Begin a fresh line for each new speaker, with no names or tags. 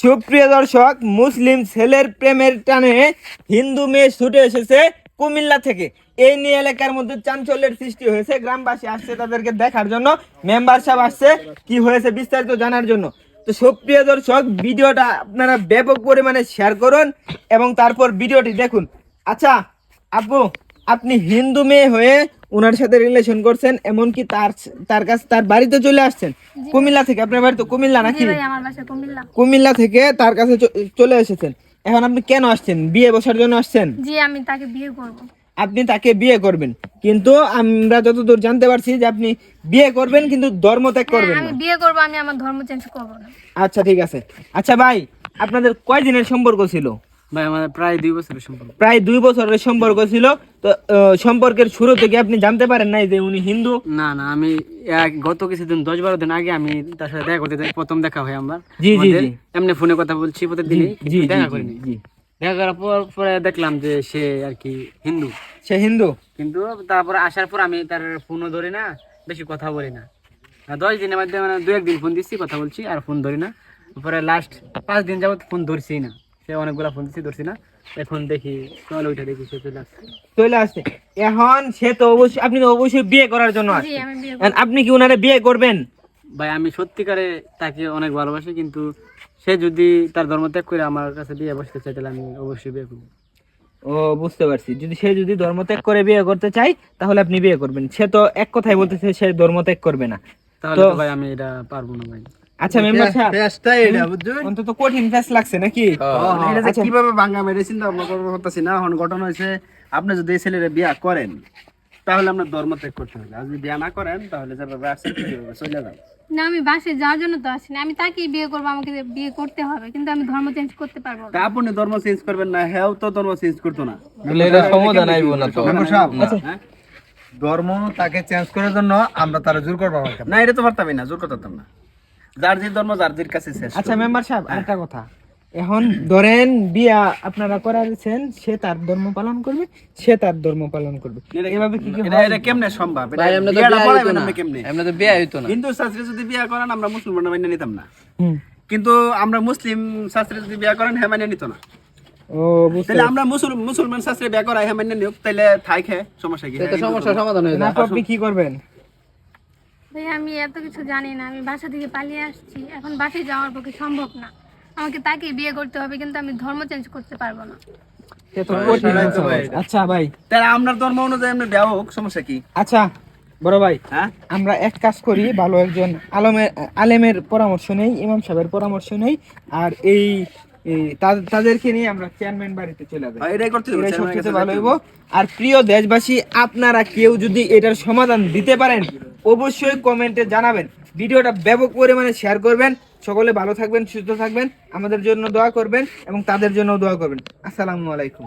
সুপ্রিয় দর্শক, মুসলিম ছেলের প্রেমের টানে হিন্দু মেয়ে ছুটে এসেছে কুমিল্লা থেকে। এই নিয়ে এলাকার মধ্যে চাঞ্চল্যের সৃষ্টি হয়েছে। গ্রামবাসী আসছে তাদেরকে দেখার জন্য। মেম্বার সাহেব আসছে। কি হয়েছে বিস্তারিত জানার জন্য। তো সুপ্রিয় দর্শক, ভিডিওটা আপনারা ব্যাপক পরিমাণে শেয়ার করুন এবং তারপর ভিডিওটি দেখুন। আচ্ছা আপু আপনি হিন্দু মেয়ে হয়ে ওনার সাথে রিলেশন করছেন এমনকি তার তার কাছে তার বাড়িতে চলে আসছেন। কুমিল্লা থেকে আপনার বাড়ি তো কুমিল্লা নাকি?
আমার বাসা কুমিল্লা।
কুমিল্লা থেকে তার কাছে চলে এসেছেন। এখন আপনি কেন আসছেন? বিয়ে বসার জন্য আসছেন?
জি আমি তাকে বিয়ে করব।
আপনি তাকে বিয়ে করবেন। কিন্তু আমরা যতদূর জানতে পারছি যে আপনি বিয়ে করবেন কিন্তু ধর্ম ত্যাগ করবেন
হ্যাঁ, আমি বিয়ে করব আমি আমার ধর্ম চেঞ্জ করব না।
আচ্ছা ঠিক আছে। আচ্ছা ভাই আপনাদের কয় দিনের সম্পর্ক ছিল?
ভাই আমাদের প্রায় দুই বছরের সম্পর্ক।
প্রায় দুই বছরের সম্পর্ক ছিল। তো সম্পর্কের শুরু থেকে আপনি জানতে পারেন নাই যে উনি হিন্দু।
না না আমি গত কিছুদিন দশ বারো দিন আগে আমি তার সাথে দেখা করতে প্রথম দেখা হয় আমার।
জি, জি,
এমনি ফোনে কথা বলছি প্রতিদিনই দেখা করিনি।
জি
দেখা করার পর পরে দেখলাম যে সে আর কি হিন্দু।
সে হিন্দু।
কিন্তু তারপরে আসার পর আমি তার ফোনও ধরি না বেশি কথা বলি না। দশ দিনের মধ্যে মানে দু একদিন ফোন দিচ্ছি কথা বলছি আর ফোন ধরি না। পরে লাস্ট পাঁচ দিন যাবত ফোন ধরছি না। সে অনেকগুলা ফোন দিচ্ছি ধরছি না। এখন দেখি চল ওইটা দেখি সে চলে আসছে।
চলে আসছে। এখন সে তো অবশ্যই আপনি তো অবশ্যই বিয়ে করার জন্য এখন আপনি কি ওনারে বিয়ে করবেন?
ভাই আমি সত্যিকারে তাকে অনেক ভালোবাসি কিন্তু সে যদি তার ধর্ম ত্যাগ করে আমার কাছে বিয়ে বসতে চাই তাহলে আমি অবশ্যই বিয়ে করব।
ও বুঝতে পারছি। যদি সে যদি ধর্ম ত্যাগ করে বিয়ে করতে চাই তাহলে আপনি বিয়ে করবেন। সে তো এক কথাই বলতেছে সে ধর্ম ত্যাগ করবে না।
তাহলে ভাই আমি এটা পারব না ভাই।
আচ্ছা মেম্বার সাহেব
পেঁয়াজটা এটা বুঝছেন?
অন্তত কঠিন ফেস লাগছে নাকি?
এটা
আচ্ছা।
কীভাবে ভাঙা মেরে চিন্তা ভাবনা করব করতেছি না। এখন ঘটনা হয়েছে আপনি যদি এই ছেলের বিয়া করেন তাহলে আপনার ধর্ম ত্যাগ করতে হবে। আর যদি বিয়া না করেন তাহলে যেভাবে আসছেন সেভাবে চলে
না আমি বাসে যাওয়ার জন্য তো আসিনি। আমি তাকেই বিয়ে করব আমাকে বিয়ে করতে হবে কিন্তু আমি ধর্ম চেঞ্জ করতে পারব না।
আপনি ধর্ম চেঞ্জ করবেন না হ্যাঁ তো ধর্ম চেঞ্জ করতো না।
সমাধান আইব না তো।
হ্যাঁ?
ধর্ম তাকে চেঞ্জ করার জন্য আমরা তারা জোর করব
না এটা তো পারতামই না জোর করতাম না। ধর্ম কাছে শেষ
আচ্ছা মেম্বার সাহেব আরেকটা কথা। এখন ধরেন বিয়া আপনারা করাচ্ছেন সে তার ধর্ম পালন করবে সে তার ধর্ম পালন করবে। এভাবে কি কি
এটা কেমনে সম্ভব? এটা
ভাই আমরা তো
বিয়াটা
বিয়া
পড়াইবেন
না।
আপনি কেমনে?
আমরা তো বিয়া হইতো না।
হিন্দু শাস্ত্রে যদি বিয়া করেন আমরা মুসলমান মেনে নিতাম না। কিন্তু আমরা মুসলিম শাস্ত্রে যদি বিয়া করেন হ্যাঁ মেনে নিত না। তাহলে আমরা মুসল- মুসলমান শাস্ত্রে বিয়া করাই হ্যাঁ মেনে নিয়োগ তাহলে থাই খেয়ে সমস্যা কি?
তো সমস্যার সমাধান হয়ে
আপনি কি করবেন?
ভাই আমি এত কিছু জানি না। আমি বাসা থেকে পালিয়ে আসছি। এখন বাসে যাওয়ার পক্ষে সম্ভব না। আমাকে তাকেই বিয়ে করতে হবে কিন্তু আমি ধর্ম চেঞ্জ করতে পারব না।
আচ্ছা ভাই।
তাহলে আমরা ধর্ম অনুযায়ী আমরা দেওয়া হোক সমস্যা কি?
আচ্ছা বড় ভাই
হ্যাঁ?
আমরা এক কাজ করি ভালো একজন আলমের আলেমের পরামর্শ নেই ইমাম সাহেবের পরামর্শ নেই আর এই তাদেরকে নিয়ে আমরা চেয়ারম্যান বাড়িতে চলে যাই।
আর এটাই করতে
সবচেয়ে ভালো হইব। আর প্রিয় দেশবাসী আপনারা কেউ যদি এটার সমাধান দিতে পারেন অবশ্যই কমেন্টে জানাবেন। ভিডিওটা ব্যাপক পরিমাণে শেয়ার করবেন। সকলে ভালো থাকবেন, সুস্থ থাকবেন। আমাদের জন্য দোয়া করবেন এবং তাদের জন্য দোয়া করবেন। আসসালামু আলাইকুম।